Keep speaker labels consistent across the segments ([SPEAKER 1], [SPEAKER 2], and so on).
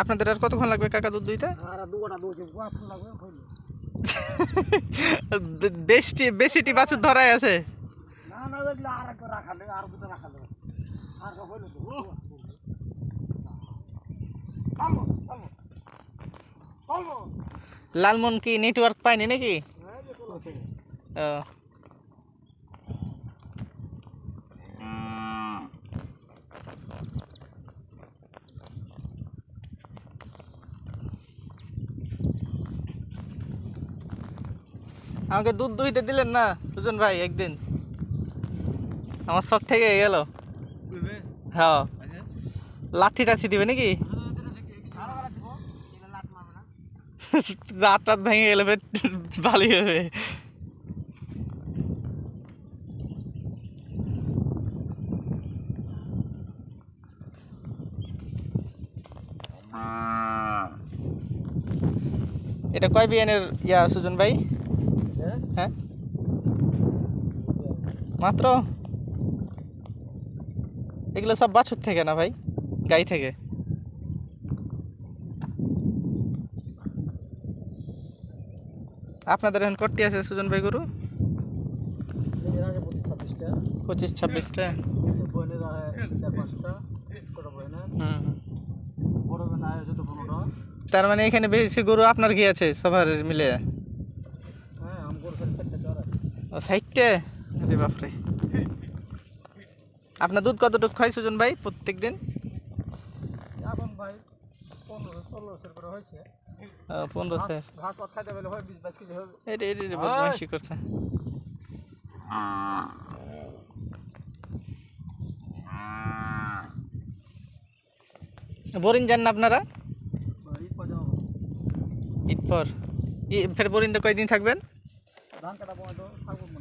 [SPEAKER 1] আপনাদের আর কতক্ষণ লাগবে কাকা দুধ দুইটা
[SPEAKER 2] হইল
[SPEAKER 1] বেশটি বেশিটি বাছুর ধরাই আছে। লালমন কি নেটওয়ার্ক পায়নি নাকি? ও। আমাকে দুধ দুইতে দিলেন না সুজন ভাই একদিন। আমার শখ থেকে গেল। হ্যাঁ। লাথি টাথি দিবে নাকি?
[SPEAKER 2] আরও করা দিব এটা লাত মারবে না
[SPEAKER 1] দাঁত টাত ভেঙে গেলে ভালোই হবে। এটা কয় বিয়ানের ইয়া সুজন ভাই?
[SPEAKER 2] হ্যাঁ?
[SPEAKER 1] মাত্র? এগুলো সব বাছুর থেকে না ভাই? গাই থেকে? আপনাদের এখন কটি আছে সুজন ভাই গরু? পঁচিশ ছাব্বিশটা। তার মানে এখানে বেশি গরু আপনার কি আছে সবার মিলে
[SPEAKER 2] হ্যাঁ আম করে ফেলে সেটটা চড়া
[SPEAKER 1] ও আরে বাপরে। আপনার দুধ কতটুকু খায় সুজন ভাই প্রত্যেক দিন
[SPEAKER 2] এখন ভাই পনেরো ষোলোশোর করে হয়েছে।
[SPEAKER 1] পনেরো স্যার।
[SPEAKER 2] ঘাস পাত খাইতে পেলে হয়? বিশ বাইশ কেজি হবে।
[SPEAKER 1] এটা এটা এটা বদমাইশি করছে। বোরিং যান না আপনারা?
[SPEAKER 2] ঈদ
[SPEAKER 1] পর ফের বোরিংতে কয়দিন থাকবেন?
[SPEAKER 2] ধান কাটা থাকব।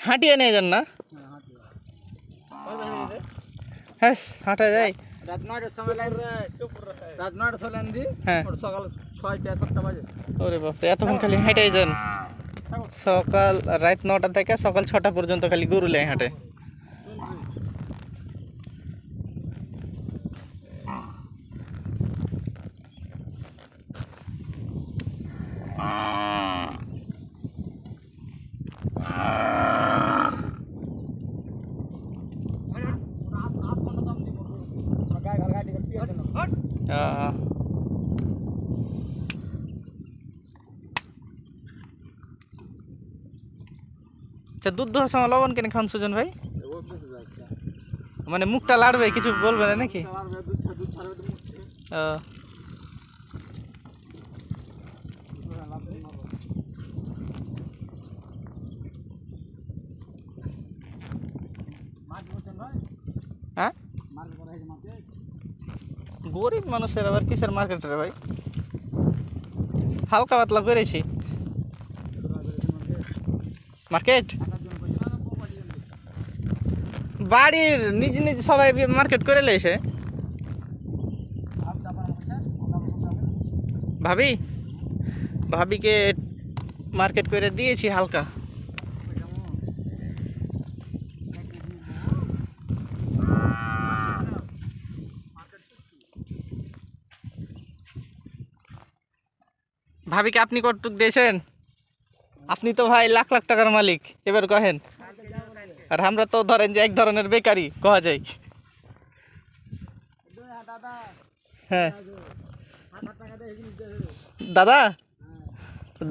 [SPEAKER 1] হাঁটিয়ে নিয়ে যান না?
[SPEAKER 2] হ্যাঁ হাঁটি
[SPEAKER 1] হ্যাঁ হাঁটা যায়।
[SPEAKER 2] রাত নয়টার সময় লাইন রাত নয়টার সময় লাইন দিই
[SPEAKER 1] হ্যাঁ।
[SPEAKER 2] সকাল ছয়টা সাতটা বাজে।
[SPEAKER 1] ওরে বাপরে এতক্ষণ খালি হেঁটেই যান। সকাল রাত নটা থেকে সকাল ছটা পর্যন্ত খালি গরু লাই হাঁটে
[SPEAKER 2] রাত পর্যন্ত দাম দিব গায়ে ঘর গাড়ি করতে আছে না
[SPEAKER 1] আহ, আচ্ছা দুধ দোহার সময় লবণ কেন খান সুজন ভাই
[SPEAKER 2] ও বেশ রাখছে
[SPEAKER 1] মানে মুখটা লাড়বে কিছু বলবে না নাকি
[SPEAKER 2] আর দুধ ছা দুধ ছাড়বে তো মুছছে
[SPEAKER 1] আহ,
[SPEAKER 2] মাছ বলছেন ভাই
[SPEAKER 1] হ্যাঁ গরিব মানুষের আবার কিসের মার্কেট রে ভাই? হালকা পাতলা করেছি। মার্কেট বাড়ির নিজ নিজ সবাই মার্কেট করে লেছে। ভাবি? ভাবিকে মার্কেট করে দিয়েছি হালকা। ভাবিকে আপনি কতটুক দিয়েছেন? আপনি তো ভাই লাখ লাখ টাকার মালিক এবার কহেন। আর আমরা তো ধরেন যে এক ধরনের বেকারি কয়া যায়। হ্যাঁ। দাদা?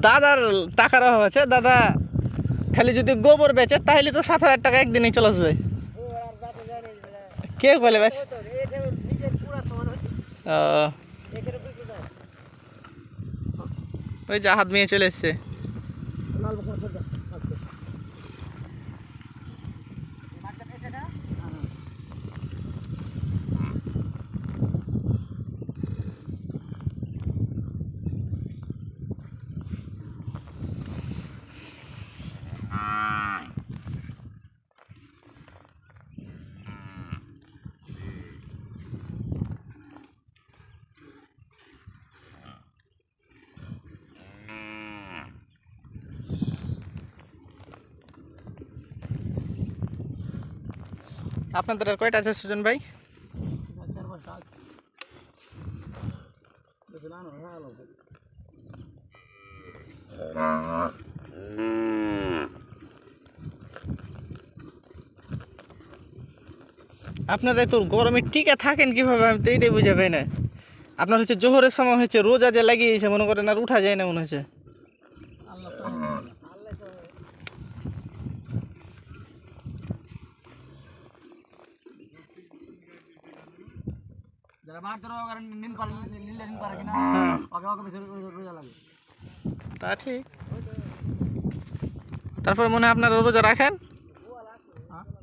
[SPEAKER 1] দাদার টাকার অভাব আছে দাদা। খালি যদি গোবর বেচে তাহলে তো সাত হাজার টাকা একদিনই চলে আসবে। কে বলে বেচ ও,
[SPEAKER 2] একের উপর কি যায়
[SPEAKER 1] ওই যে হাত ভেঙে চলে এসছে। আপনাদের আর কয়টা আছে, সুজন ভাই? আপনারা তো গরমে টিকে থাকেন কীভাবে? আমি তো এইটাই বুঝে পাই না। আপনার হচ্ছে জোহরের সময় হয়েছে রোজা যে লাগিয়েছে, মনে করেন আর উঠা যায় না মনে হচ্ছে
[SPEAKER 2] যারা মার তোর নিন পারে নিলে নিন পারে কিনা
[SPEAKER 1] হ্যাঁ
[SPEAKER 2] ওকে ওকে বেশি রোজা লাগে
[SPEAKER 1] তা ঠিক। তারপরে মনে হয় আপনারা রোজা রাখেন?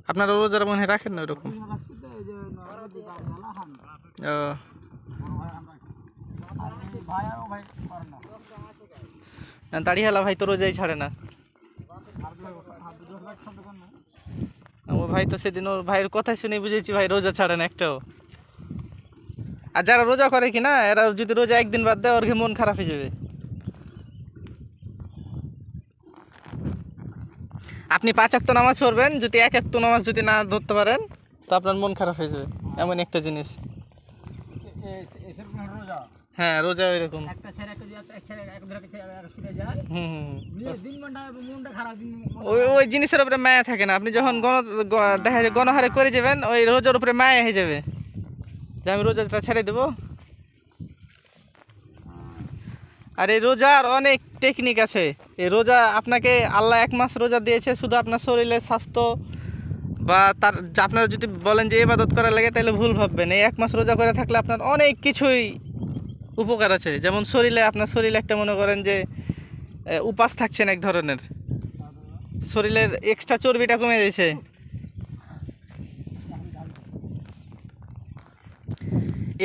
[SPEAKER 1] আপনারা রোজা মনে হয় রাখেন না ওরকম? ও।
[SPEAKER 2] না
[SPEAKER 1] ভাই তো রোজাই ছাড়ে না। ও ভাই তো সেদিন ওর ভাইয়ের কথা শুনে বুঝেছি ভাই রোজা ছাড়ে না একটাও। আর যারা রোজা করে কি না এরা যদি রোজা একদিন বাদ দেয় ওর কি মন খারাপ হয়ে যাবে? আপনি পাঁচ একটা নামাজ পড়বেন যদি এক একটা নামাজ যদি না ধরতে পারেন তো আপনার মন খারাপ হয়ে যাবে। এমন একটা জিনিস। হ্যাঁ রোজা
[SPEAKER 2] এক এক এক
[SPEAKER 1] ওই ওই জিনিসের উপরে মায়া থাকে না। আপনি যখন গণ দেখা যায় গণহারে করে যাবেন ওই রোজার উপরে মায়া হয়ে যাবে। যে আমি রোজাটা ছেড়ে দেবো? আর এই রোজার অনেক টেকনিক আছে। এই রোজা আপনাকে আল্লাহ এক মাস রোজা দিয়েছে, শুধু আপনার শরীরের স্বাস্থ্য বা তার আপনারা যদি বলেন যে ইবাদত করা লাগে, তাহলে ভুল ভাববেন। এই এক মাস রোজা করে থাকলে আপনার অনেক কিছুই উপকার আছে। যেমন শরীরে আপনার শরীরে একটা মনে করেন যে উপাস থাকছেন এক ধরনের। শরীরের এক্সট্রা চর্বিটা কমে গেছে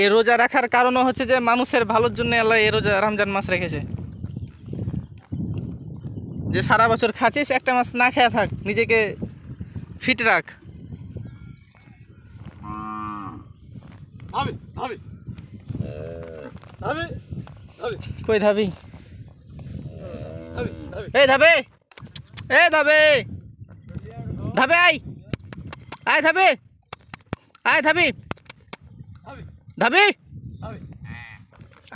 [SPEAKER 1] এই রোজা রাখার কারণও হচ্ছে যে মানুষের ভালোর জন্য আল্লাহ এ রোজা রমজান মাস রেখেছে। যে সারা বছর খাচ্ছিস একটা মাস না খেয়ে থাক নিজেকে ফিট রাখ। কই ধাবি? এই ধাবে! এ ধাবে! ধাবে আই আয় ধাবে! আয় ধাবি! ধাবি?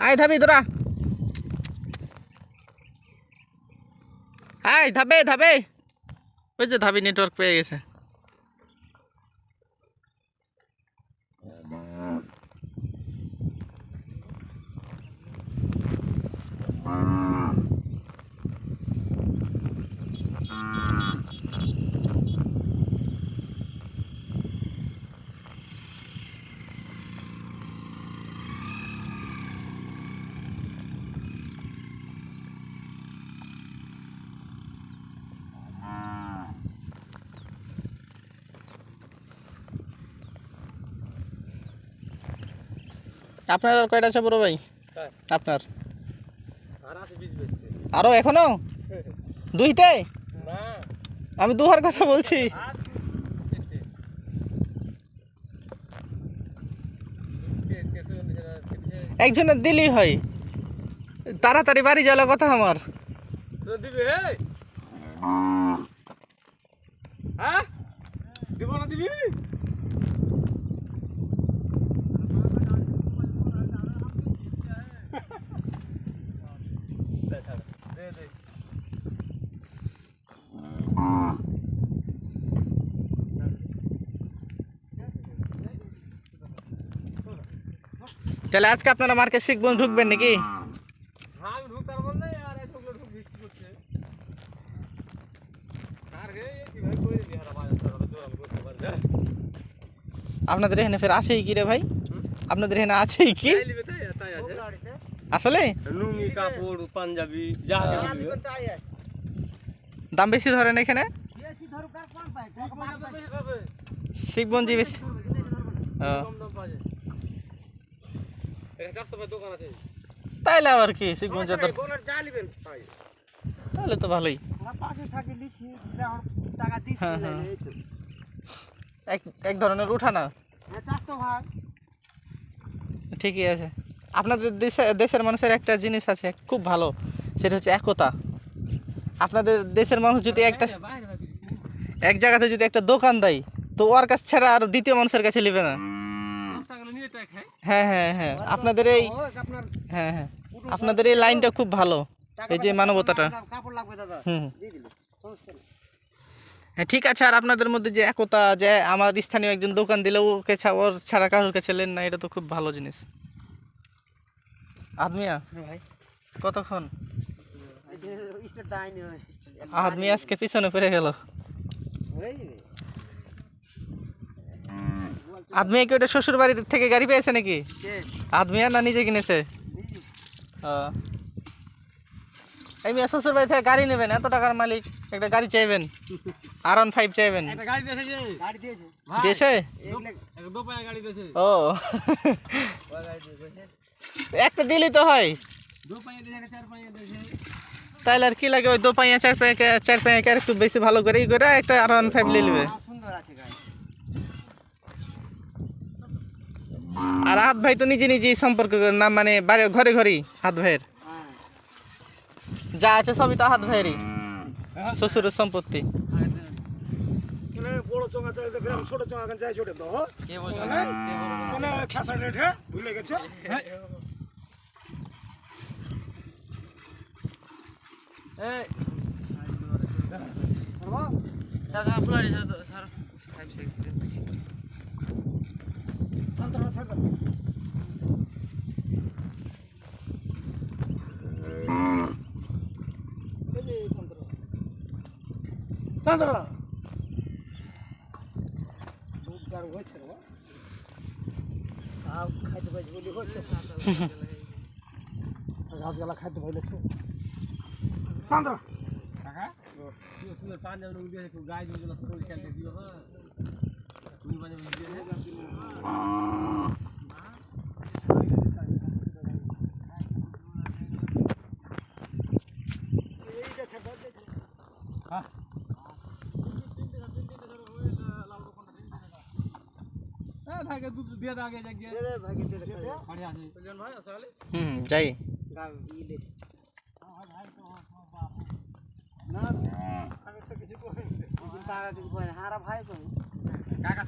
[SPEAKER 1] আয় ধাবি তোরা। আয় ধাবে ধাবে। ওই যে ধাবি নেটওয়ার্ক পেয়ে গেছে। আপনার আর কয়টা আছে বড় ভাই। আপনার।
[SPEAKER 2] আর আছে
[SPEAKER 1] আরও এখনও? দুইতে?
[SPEAKER 2] না।
[SPEAKER 1] আমি দুহার কথা বলছি। একজনের দিলেই হয়। তাড়াতাড়ি বাড়ি যাওয়ার কথা আমার।
[SPEAKER 2] দিবি?
[SPEAKER 1] তাহলে আজকে আপনারা মার্কেট শিখবেন ঢুকবেন নাকি
[SPEAKER 2] হ্যাঁ আমি ঢুকতে পারবো না আর এক ঢুকলে ঢুক বৃষ্টি করছে আর গে কি ভাই কই রে বিহারা বাজার সারা জোরাল করতে পারবে
[SPEAKER 1] আপনাদের এখানে ফের আছেই কি রে ভাই আপনাদের এখানে আছেই কি
[SPEAKER 2] তাই লিবে তাই তাই আছে
[SPEAKER 1] আসলে
[SPEAKER 2] লুঙ্গি কাপড় পাঞ্জাবি যা লিবে
[SPEAKER 1] দাম বেশি ধরেন এখানে
[SPEAKER 2] বেশি ধরুক আর কোন পায় বেশি খাবে
[SPEAKER 1] শিখবঞ্জি বেশি ও, তাইলে আবার কি? তাহলে তো ভালোই।
[SPEAKER 2] পাশে থাকি দিছি
[SPEAKER 1] হ্যাঁ, হ্যাঁ। এক এক ধরনের উঠা না? ঠিকই আছে। আপনাদের দেশে দেশের মানুষের একটা জিনিস আছে খুব ভালো সেটা হচ্ছে একতা। আপনাদের দেশের মানুষ যদি একটা এক জায়গাতে যদি একটা দোকান দেয় তো ওর কাছ ছাড়া আর দ্বিতীয় মানুষের কাছে নেবে না। হ্যাঁ হ্যাঁ হ্যাঁ। আপনাদের এই হ্যাঁ হ্যাঁ। আপনাদের এই লাইনটা খুব ভালো। এই যে মানবতাটা। হুম হ্যাঁ ঠিক আছে। আর আপনাদের মধ্যে যে একতা যে আমার স্থানীয় একজন দোকান দিলে ওকে ওর ছাড়া কারোর কাছে লেন না এটা তো খুব ভালো জিনিস। আদমিয়া?
[SPEAKER 2] হ্যাঁ ভাই।
[SPEAKER 1] কতক্ষণ? আদমি আজকে পিছনে পড়ে গেল। আদমিয়া কি ওটা শ্বশুর বাড়ির থেকে গাড়ি পেয়েছে নাকি? আদমিয়া না নিজে কিনেছে? ও। এই মিয়া শ্বশুর বাড়ি থেকে গাড়ি নেবেন এত টাকার মালিক একটা গাড়ি চাইবেন আর ওয়ান ফাইভ চাইবেন
[SPEAKER 3] দিয়েছে যে
[SPEAKER 2] গাড়ি দিয়েছে।
[SPEAKER 1] দিয়েছে?
[SPEAKER 3] একটা দো পায়ে গাড়ি দিয়েছে।
[SPEAKER 1] ও। একটা দিলেই তো হয়। তাহলে আর কি লাগে ওই দো পাইয়া চার পাইয়া চার পাইয়া আর একটু বেশি ভালো করে ই করে একটা আর ওয়ান ফাইভ নিয়ে নেবে।
[SPEAKER 2] সুন্দর আছে গাড়ি
[SPEAKER 1] আর হাত ভাই তো নিজে নিজেই সম্পর্ক না মানে ঘরে ঘরেই হাত ভাইয়ের। যা আছে সবই তো হাত ভাইয়েরই। শ্বশুরের সম্পত্তি।
[SPEAKER 2] ছোট চোঙা ছোট তো
[SPEAKER 3] चन्द्र बुधबार
[SPEAKER 2] होइ छै आब खाइत बाजि बोली होइ छै रात गेला खाइत भइले छै चन्द्र काका यो
[SPEAKER 3] सुन्दर पाँच जन उगे गाय दियो ल दियो দিয়ে দিও হ্যাঁ দিয়ে হ্যাঁ থাকে দুধ দিয়ে দাও আগে আছে বুঝলেন ভাই আসলে
[SPEAKER 1] হুম যাই
[SPEAKER 2] না আমি তো